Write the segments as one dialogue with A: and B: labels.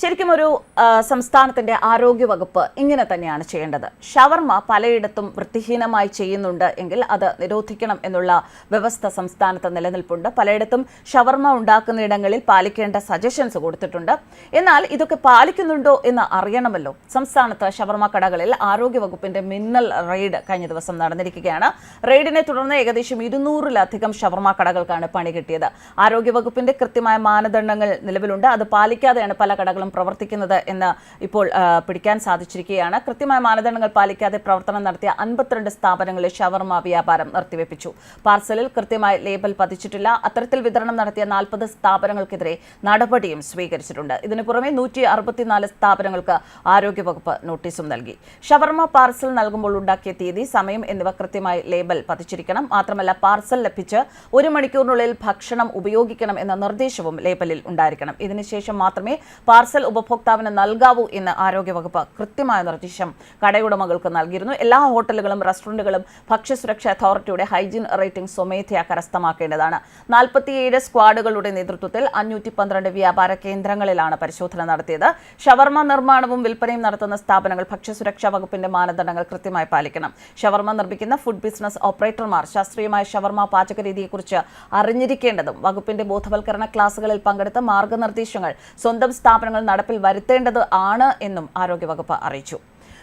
A: ശരിക്കും ഒരു ആ, സംസ്ഥാനത്തിന്റെ ആരോഗ്യ വകുപ്പ് ഇങ്ങനെ തന്നെയാണ് ചെയ്യേണ്ടത്. ഷവർമ പലയിടത്തും വൃത്തിഹീനമായി ചെയ്യുന്നുണ്ട് എങ്കിൽ അത് നിരോധിക്കണം എന്നുള്ള വ്യവസ്ഥ സംസ്ഥാനത്ത് നിലനിൽപ്പുണ്ട്. പലയിടത്തും ഷവർമ ഉണ്ടാക്കുന്നിടങ്ങളിൽ പാലിക്കേണ്ട സജഷൻസ് കൊടുത്തിട്ടുണ്ട്. എന്നാൽ ഇതൊക്കെ പാലിക്കുന്നുണ്ടോ എന്ന് അറിയണമല്ലോ. സംസ്ഥാനത്ത് ഷവർമ കടകളിൽ ആരോഗ്യ വകുപ്പിന്റെ മിന്നൽ റെയ്ഡ് കഴിഞ്ഞ ദിവസം നടന്നിരിക്കുകയാണ്. റെയ്ഡിനെ തുടർന്ന് ഏകദേശം ഇരുന്നൂറിലധികം ഷവർമ കടകൾക്കാണ് പണി കിട്ടിയത്. ആരോഗ്യ വകുപ്പിന്റെ കൃത്യമായ മാനദണ്ഡങ്ങൾ നിലവിലുണ്ട്. അത് പാലിക്കാതെയാണ് പല കടകളും പ്രവർത്തിക്കുന്നത് എന്ന് ഇപ്പോൾ പിടിക്കാൻ സാധിച്ചിരിക്കുകയാണ്. കൃത്യമായ മാനദണ്ഡങ്ങൾ പാലിക്കാതെ പ്രവർത്തനം നടത്തിയ അൻപത്തിരണ്ട് സ്ഥാപനങ്ങളിൽ ഷവർമ വ്യാപാരം നിർത്തിവെപ്പിച്ചു. പാർസലിൽ കൃത്യമായ ലേബൽ പതിച്ചിട്ടില്ല. അത്തരത്തിൽ വിതരണം നടത്തിയ നാൽപ്പത് സ്ഥാപനങ്ങൾക്കെതിരെ നടപടിയും സ്വീകരിച്ചിട്ടുണ്ട്. ഇതിനു പുറമെ നൂറ്റി അറുപത്തിനാല് സ്ഥാപനങ്ങൾക്ക് ആരോഗ്യവകുപ്പ് നോട്ടീസും നൽകി. ഷവർമ പാർസൽ നൽകുമ്പോൾ ഉണ്ടാക്കിയ തീയതി സമയം എന്നിവ കൃത്യമായി ലേബൽ പതിച്ചിരിക്കണം. മാത്രമല്ല പാർസൽ ലഭിച്ച് ഒരു മണിക്കൂറിനുള്ളിൽ ഭക്ഷണം ഉപയോഗിക്കണം എന്ന നിർദ്ദേശവും ലേബലിൽ ഉണ്ടായിരിക്കണം. ഇതിനുശേഷം മാത്രമേ പാർസൽ ഉപഭോക്താവിന് നൽകാവൂ എന്ന് ആരോഗ്യവകുപ്പ് കൃത്യമായ നിർദ്ദേശം കടയുടമകൾക്ക് നൽകിയിരുന്നു. എല്ലാ ഹോട്ടലുകളും റെസ്റ്റോറന്റുകളും ഭക്ഷ്യസുരക്ഷാ അതോറിറ്റിയുടെ ഹൈജീൻ റേറ്റിംഗ് സ്വമേധയാ കരസ്ഥമാക്കേണ്ടതാണ്. നാൽപ്പത്തിയേഴ് സ്ക്വാഡുകളുടെ നേതൃത്വത്തിൽ അഞ്ഞൂറ്റി പന്ത്രണ്ട് വ്യാപാര കേന്ദ്രങ്ങളിലാണ് പരിശോധന നടത്തിയത്. ഷവർമ നിർമ്മാണവും വിൽപ്പനയും നടത്തുന്ന സ്ഥാപനങ്ങൾ ഭക്ഷ്യസുരക്ഷാ വകുപ്പിന്റെ മാനദണ്ഡങ്ങൾ കൃത്യമായി പാലിക്കണം. ഷവർമ നിർമ്മിക്കുന്ന ഫുഡ് ബിസിനസ് ഓപ്പറേറ്റർമാർ ശാസ്ത്രീയമായ ഷവർമ പാചകരീതിയെക്കുറിച്ച് അറിഞ്ഞിരിക്കേണ്ടതും വകുപ്പിന്റെ ബോധവൽക്കരണ ക്ലാസുകളിൽ പങ്കെടുത്ത മാർഗനിർദ്ദേശങ്ങൾ സ്വന്തം സ്ഥാപനങ്ങൾ നടപ്പിൽ വരുത്തേണ്ടത് ആണ് എന്നും ആരോഗ്യവകുപ്പ് അറിയിച്ചു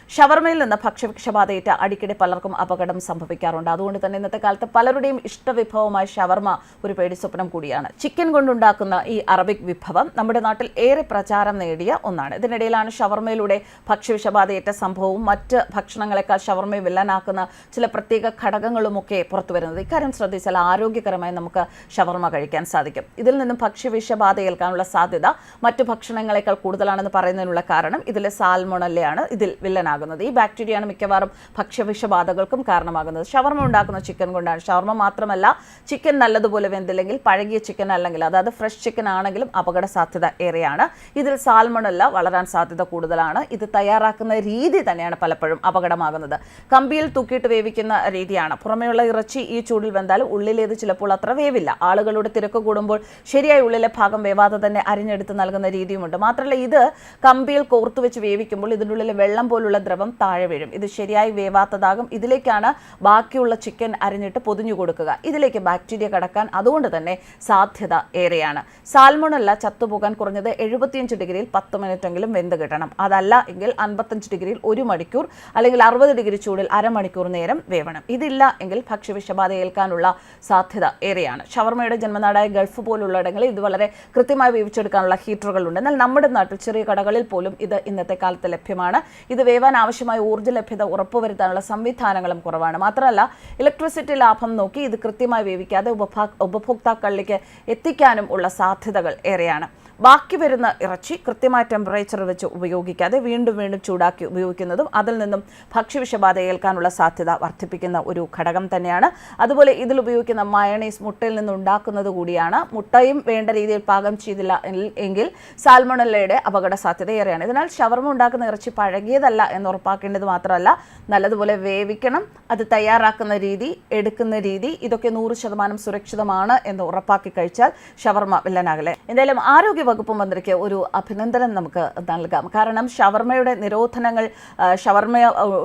A: ഷവർമയിൽ നിന്ന് ഭക്ഷ്യവിക്ഷബാധയേറ്റ അടിക്കടി പലർക്കും അപകടം സംഭവിക്കാറുണ്ട്. അതുകൊണ്ട് തന്നെ ഇന്നത്തെ കാലത്ത് പലരുടെയും ഇഷ്ടവിഭവമായ ഷവർമ ഒരു പേടി സ്വപ്നം കൂടിയാണ്. ചിക്കൻ കൊണ്ടുണ്ടാക്കുന്ന ഈ അറബിക് വിഭവം നമ്മുടെ നാട്ടിൽ ഏറെ പ്രചാരം നേടിയ ഒന്നാണ്. ഇതിനിടയിലാണ് ഷവർമയിലൂടെ ഭക്ഷ്യവിഷബാധയേറ്റ സംഭവവും മറ്റ് ഭക്ഷണങ്ങളെക്കാൾ ഷവർമയെ വില്ലനാക്കുന്ന ചില പ്രത്യേക ഘടകങ്ങളുമൊക്കെ പുറത്തു വരുന്നത്. ഇക്കാര്യം ശ്രദ്ധിച്ചാൽ ആരോഗ്യകരമായി നമുക്ക് ഷവർമ കഴിക്കാൻ സാധിക്കും. ഇതിൽ നിന്നും ഭക്ഷ്യവിഷബാധ ഏൽക്കാനുള്ള സാധ്യത മറ്റു ഭക്ഷണങ്ങളെക്കാൾ കൂടുതലാണെന്ന് പറയുന്നതിനുള്ള കാരണം ഇതിലെ സാൽമൊണല്ലയാണ്. ഇതിൽ വില്ലനാകുന്നത്. ഈ ബാക്ടീരിയയാണ് മിക്കവാറും ഭക്ഷ്യവിഷബാധകൾക്കും കാരണമാകുന്നത്. ഷവർമ ഉണ്ടാക്കുന്ന ചിക്കൻ കൊണ്ടാണ്. ഷവർമ മാത്രമല്ല ചിക്കൻ നല്ലതുപോലെ വെന്തില്ലെങ്കിൽ പഴകിയ ചിക്കൻ അല്ലെങ്കിൽ അതായത് ഫ്രഷ് ചിക്കൻ ആണെങ്കിലും അപകട സാധ്യത ഏറെയാണ്. ഇതിൽ സാൽമണല്ല വളരാൻ സാധ്യത കൂടുതലാണ്. ഇത് തയ്യാറാക്കുന്ന രീതി തന്നെയാണ് പലപ്പോഴും അപകടമാകുന്നത്. കമ്പിയിൽ തൂക്കിയിട്ട് വേവിക്കുന്ന രീതിയാണ്. പുറമേയുള്ള ഇറച്ചി ഈ ചൂടിൽ വെന്താലും ഉള്ളിലേത് ചിലപ്പോൾ അത്ര വേവില്ല. ആളുകളുടെ തിരക്ക് കൂടുമ്പോൾ ശരിയായി ഉള്ളിലെ ഭാഗം വേവാതെ തന്നെ അരിഞ്ഞെടുത്ത് നൽകുന്ന രീതിയുമുണ്ട്. മാത്രമല്ല ഇത് കമ്പിയിൽ കോർത്തു വെച്ച് വേവിക്കുമ്പോൾ ഇതിന്റെ ഉള്ളിലെ വെള്ളം പോലുള്ള ദ്രവം താഴെ വീഴും. ഇത് ശരിയായി വേവാത്തതാകും. ഇതിലേക്കാണ് ബാക്കിയുള്ള ചിക്കൻ അരിഞ്ഞിട്ട് പൊതിഞ്ഞു കൊടുക്കുക. ഇതിലേക്ക് ബാക്ടീരിയ കടക്കാൻ അതുകൊണ്ട് തന്നെ സാധ്യത ഏറെയാണ്. സാൽമോണല്ല ചത്തുപോകാൻ കുറഞ്ഞത് എഴുപത്തിയഞ്ച് ഡിഗ്രിയിൽ പത്ത് മിനിറ്റെങ്കിലും വെന്ത് കിട്ടണം. അതല്ല എങ്കിൽ അൻപത്തഞ്ച് ഡിഗ്രിയിൽ ഒരു മണിക്കൂർ അല്ലെങ്കിൽ അറുപത് ഡിഗ്രി ചൂടിൽ അരമണിക്കൂർ നേരം വേവണം. ഇതില്ല എങ്കിൽ ഭക്ഷ്യവിഷബാധ ഏൽക്കാനുള്ള സാധ്യത ഏറെയാണ്. ഷവർമയുടെ ജന്മനാടായ ഗൾഫ് പോലുള്ളിടങ്ങളിൽ ഇത് വളരെ കൃത്യമായി വേവിച്ചെടുക്കാനുള്ള ഹീറ്ററുകളുണ്ട്. എന്നാൽ നമ്മുടെ നാട്ടിൽ ചെറിയ കടകളിൽ പോലും ഇത് ഇന്നത്തെ കാലത്ത് ലഭ്യമാണ്. ഇത് വേവാൻ ആവശ്യമായ ഊർജ ലഭ്യത ഉറപ്പുവരുത്താനുള്ള സംവിധാനങ്ങളും കുറവാണ്. മാത്രമല്ല ഇലക്ട്രിസിറ്റി ലാഭം നോക്കി ഇത് കൃത്യമായി വേവിക്കാതെ ഉപഭോക്താ ഉപഭോക്താക്കളിലേക്ക് എത്തിക്കാനും ഉള്ള സാധ്യതകൾ ഏറെയാണ്. ബാക്കി വരുന്ന ഇറച്ചി കൃത്യമായ ടെമ്പറേച്ചർ വെച്ച് ഉപയോഗിക്കാതെ വീണ്ടും വീണ്ടും ചൂടാക്കി ഉപയോഗിക്കുന്നതും അതിൽ നിന്നും ഭക്ഷ്യവിഷബാധ ഏൽക്കാനുള്ള സാധ്യത വർദ്ധിപ്പിക്കുന്ന ഒരു ഘടകം തന്നെയാണ്. അതുപോലെ ഇതിൽ ഉപയോഗിക്കുന്ന മയണൈസ് മുട്ടയിൽ നിന്ന് ഉണ്ടാക്കുന്നത് കൂടിയാണ്. മുട്ടയും വേണ്ട രീതിയിൽ പാകം ചെയ്തില്ല എങ്കിൽ- സാൽമണലയുടെ അപകട സാധ്യത ഏറെയാണ്. ഇതിനാൽ ഷവർമ ഉണ്ടാക്കുന്ന ഇറച്ചി പഴകിയതല്ല എന്ന് ഉറപ്പാക്കേണ്ടത് മാത്രമല്ല നല്ലതുപോലെ വേവിക്കണം അത് തയ്യാറാക്കുന്ന രീതി എടുക്കുന്ന രീതി ഇതൊക്കെ നൂറ് ശതമാനം സുരക്ഷിതമാണ് എന്ന് ഉറപ്പാക്കി കഴിച്ചാൽ ഷവർമ വില്ലനാകലെ എന്തായാലും ആരോഗ്യ വകുപ്പ് മന്ത്രിക്ക് ഒരു അഭിനന്ദനം നമുക്ക് നൽകാം. കാരണം ഷവർമയുടെ നിരോധനങ്ങൾ ഷവർമ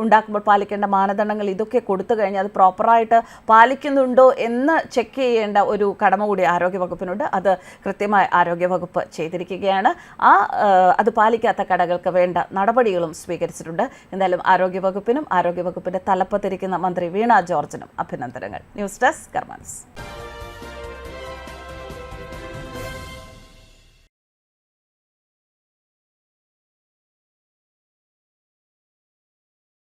A: ഉണ്ടാക്കുമ്പോൾ പാലിക്കേണ്ട മാനദണ്ഡങ്ങൾ ഇതൊക്കെ കൊടുത്തു കഴിഞ്ഞാൽ അത് പ്രോപ്പറായിട്ട് പാലിക്കുന്നുണ്ടോ എന്ന് ചെക്ക് ചെയ്യേണ്ട ഒരു കടമ കൂടി ആരോഗ്യ വകുപ്പിനുണ്ട്. അത് കൃത്യമായി ആരോഗ്യ വകുപ്പ് ചെയ്തിരിക്കുകയാണ്. ആ, അത് പാലിക്കാത്ത കടകൾക്ക് വേണ്ട നടപടികളും സ്വീകരിച്ചിട്ടുണ്ട്. എന്തായാലും ആരോഗ്യവകുപ്പിനും ആരോഗ്യവകുപ്പിന്റെ ആരോഗ്യ വകുപ്പിന്റെ തലപ്പത്തിരിക്കുന്ന മന്ത്രി വീണ ജോർജിനും അഭിനന്ദനങ്ങൾ. News desk കർമാൻസ്